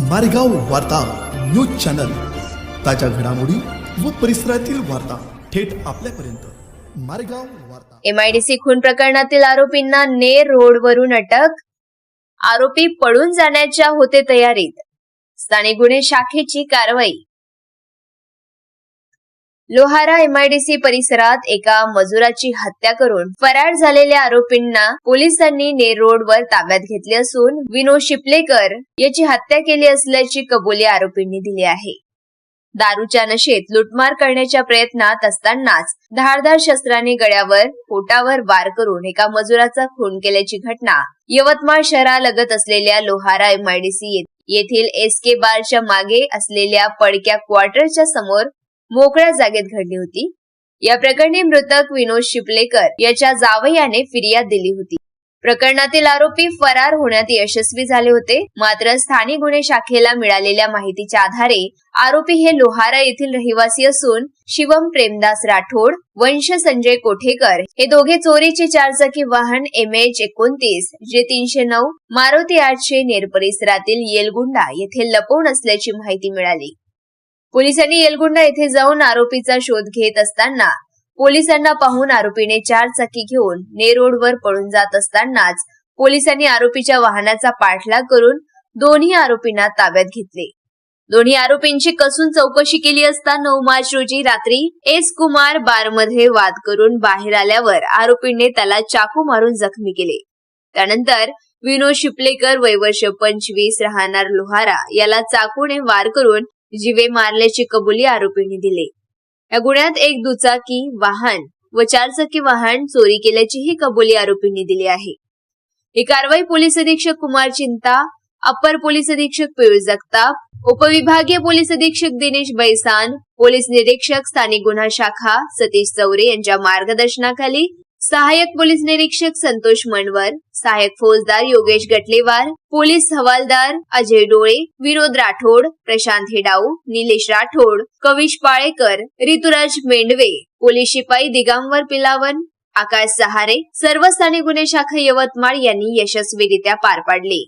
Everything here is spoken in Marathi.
मारेगाव वार्ता न्यूज चॅनल. ताज्या घडामोडी व परिसरातील वार्ता थेट आपल्यापर्यंत. मारेगाव वार्ता. एमआयडीसी खून प्रकरणातील आरोपींना नेर रोडवरून अटक. आरोपी पळून जाण्याच्या होते तयारीत. स्थानिक गुन्हे शाखेची कारवाई. लोहारा एमआयडीसी परिसरात एका मजुराची हत्या करून फरार झालेल्या आरोपींना पोलिसांनी नेर रोडवर ताब्यात घेतले असून विनोद शिपलेकर याची हत्या केली असल्याची कबुली आरोपींनी दिली आहे. दारूच्या नशेत लुटमार करण्याच्या प्रयत्नात असतानाच धारदार शस्त्राने गळ्यावर पोटावर वार करून एका मजुराचा खून केल्याची घटना यवतमाळ शहरालगत असलेल्या लोहारा एमआयडीसी येथील एस के बारच्या मागे असलेल्या पडक्या क्वार्टरच्या समोर मोकळ्या जागेत घडली होती. या प्रकरणी मृतक विनोद शिपलेकर याच्या जावयाने फिर्याद दिली होती. प्रकरणातील आरोपी फरार होण्यात यशस्वी झाले होते. मात्र स्थानिक गुन्हे शाखेला मिळालेल्या माहितीच्या आधारे आरोपी हे लोहारा येथील रहिवासी असून शिवम प्रेमदास राठोड वंश संजय कोठेकर हे दोघे चोरीचे चारचाकी वाहन एम एच एकोणतीस जे तीनशे नऊ मारुती आठशे नेर परिसरातील येलगुंडा येथे लपवून असल्याची माहिती मिळाली. पोलिसांनी येलगुंडा येथे जाऊन आरोपीचा शोध घेत असताना पोलिसांना पाहून आरोपीने चार चाकी घेऊन ने रोडवर पळून जात असतानाच पोलिसांनी आरोपीच्या वाहनाचा पाठलाग करून दोन्ही आरोपींना ताब्यात घेतले. दोन्ही आरोपींची कसून चौकशी केली असता नऊ मार्च रोजी रात्री एस कुमार बारमध्ये वाद करून बाहेर आल्यावर आरोपींनी त्याला चाकू मारून जखमी केले. त्यानंतर विनोद शिपलेकर वयवर्ष पंचवीस राहणार लोहारा याला चाकूने वार करून जिवे मारल्याची कबुली आरोपींनी दिले. या गुन्ह्यात एक दुचाकी वाहन व चारचाकी वाहन चोरी केल्याचीही कबुली आरोपींनी दिली आहे. ही कारवाई पोलीस अधीक्षक कुमार चिंता अप्पर पोलीस अधीक्षक पियुष जगताप उपविभागीय पोलीस अधीक्षक दिनेश बैसान पोलीस निरीक्षक स्थानिक गुन्हा शाखा सतीश चौरे यांच्या मार्गदर्शनाखाली सहायक पोलीस निरीक्षक संतोष मनवर सहायक फौजदार योगेश गटलेवार पोलीस हवालदार अजय डोळे विनोद राठोड प्रशांत हेडाऊ निलेश राठोड कविश पाळेकर ऋतुराज मेंढवे पोलीस शिपाई दिगांवर पिलावन आकाश सहारे सर्व स्थानिक गुन्हे शाखा यवतमाळ यांनी यशस्वीरित्या पार पाडले.